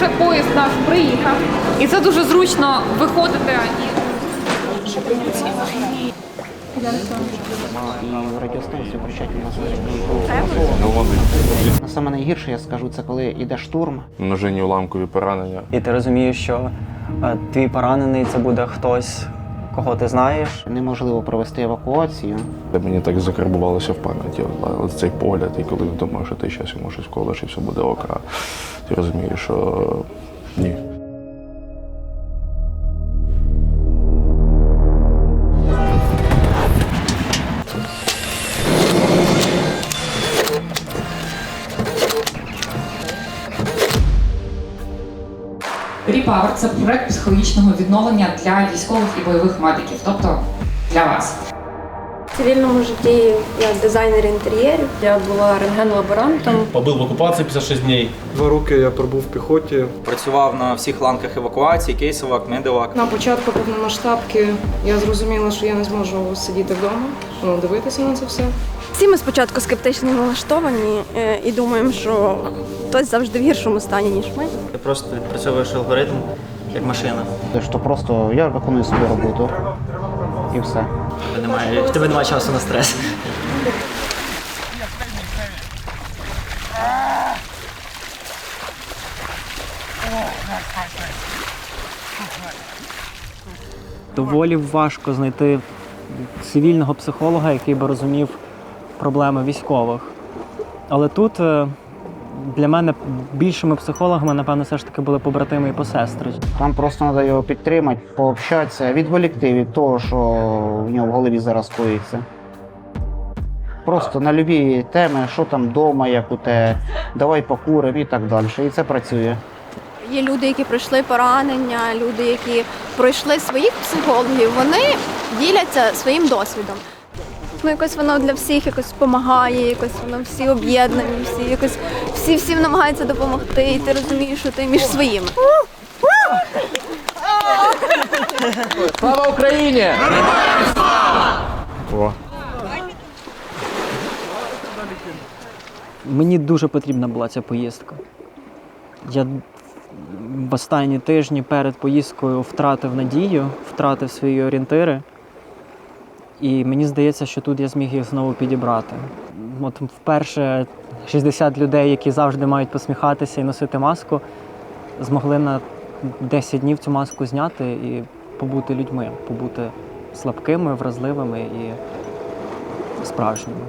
вже поїзд наш приїхав. І це дуже зручно виходити радіостанцію кричать у нас. Ну Ну, Саме найгірше, я скажу, це коли йде штурм. множинні уламкові поранення. І ти розумієш, що е, твій поранений це буде хтось, кого ти знаєш. Неможливо провести евакуацію. Мені так закарбувалося в пам'яті. Цей погляд, і коли думаєш, що ти зараз йому щось колиш і все буде окра. ти розумієш, що ні. Repower – це проект психологічного відновлення для військових і бойових медиків, тобто для вас. В цивільному житті я дизайнер інтер'єрів. Я була рентген-лаборантом. Побив в окупації 56 днів. Два роки я пробув в піхоті. Працював на всіх ланках евакуації, кейсовак, медивак. На початку повномасштабки я зрозуміла, що я не зможу сидіти вдома, ну, дивитися на це все. Всі ми спочатку скептично налаштовані е, і думаємо, що хтось завжди в гіршому стані, ніж ми. Ти просто відпрацьовуєш алгоритм як машина. Що просто я виконую свою роботу і все. Немає, в тебе немає часу на стрес. Доволі важко знайти цивільного психолога, який би розумів проблеми військових. Але тут е, для мене більшими психологами, напевно, все ж таки були побратими і посестри. Там просто треба його підтримати, пообщатися, відволікти від того, що в нього в голові зараз коїться. Просто на любі теми, що там вдома, як у те, давай покуримо і так далі. І це працює. Є люди, які пройшли поранення, люди, які пройшли своїх психологів, вони діляться своїм досвідом. Ну, якось воно для всіх якось допомагає, якось воно всі об'єднані, всі якось всі всім намагаються допомогти, і ти розумієш, що ти між своїми. Слава Україні! О. Мені дуже потрібна була ця поїздка. Я в останні тижні перед поїздкою втратив надію, втратив свої орієнтири. І мені здається, що тут я зміг їх знову підібрати. От вперше 60 людей, які завжди мають посміхатися і носити маску, змогли на 10 днів цю маску зняти і побути людьми, побути слабкими, вразливими і справжніми.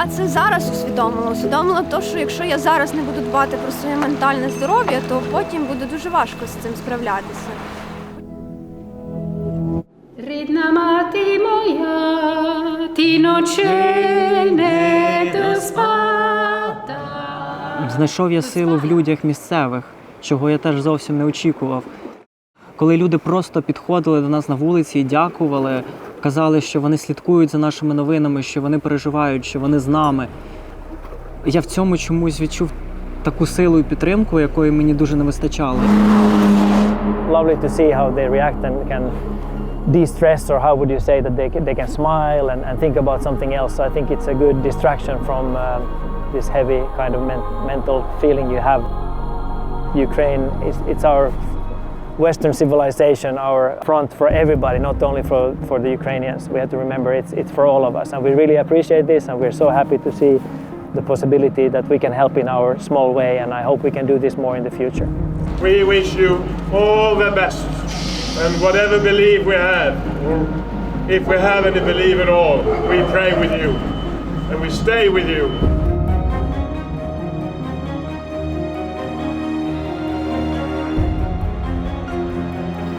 Я це зараз усвідомила. Усвідомила те, що якщо я зараз не буду дбати про своє ментальне здоров'я, то потім буде дуже важко з цим справлятися. Рідна мати моя, ти ночей не доспата. Знайшов я силу в людях місцевих, чого я теж зовсім не очікував. Коли люди просто підходили до нас на вулиці і дякували, казали, що вони слідкують за нашими новинами, що вони переживають, що вони з нами. Я в цьому чомусь відчув таку силу і підтримку, якої мені дуже не вистачало. lovely to see how they react and can de-stress or how would you say that they they can smile and, and think about something else. So I think it's a good distraction from um, this heavy kind of men- mental feeling you have. Ukraine is it's our Western civilization, our front for everybody, not only for, for the Ukrainians. We have to remember it's, it's for all of us. And we really appreciate this and we're so happy to see the possibility that we can help in our small way and I hope we can do this more in the future. We wish you all the best. And whatever belief we have, if we have any belief at all, we pray with you. And we stay with you.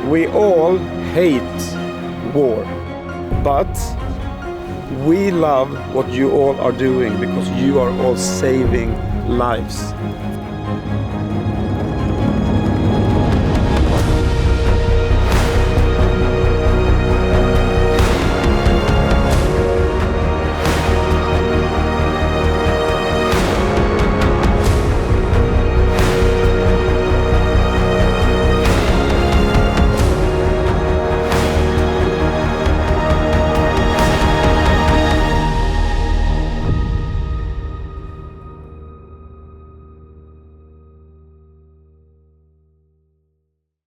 We all hate war, but we love what you all are doing because you are all saving lives.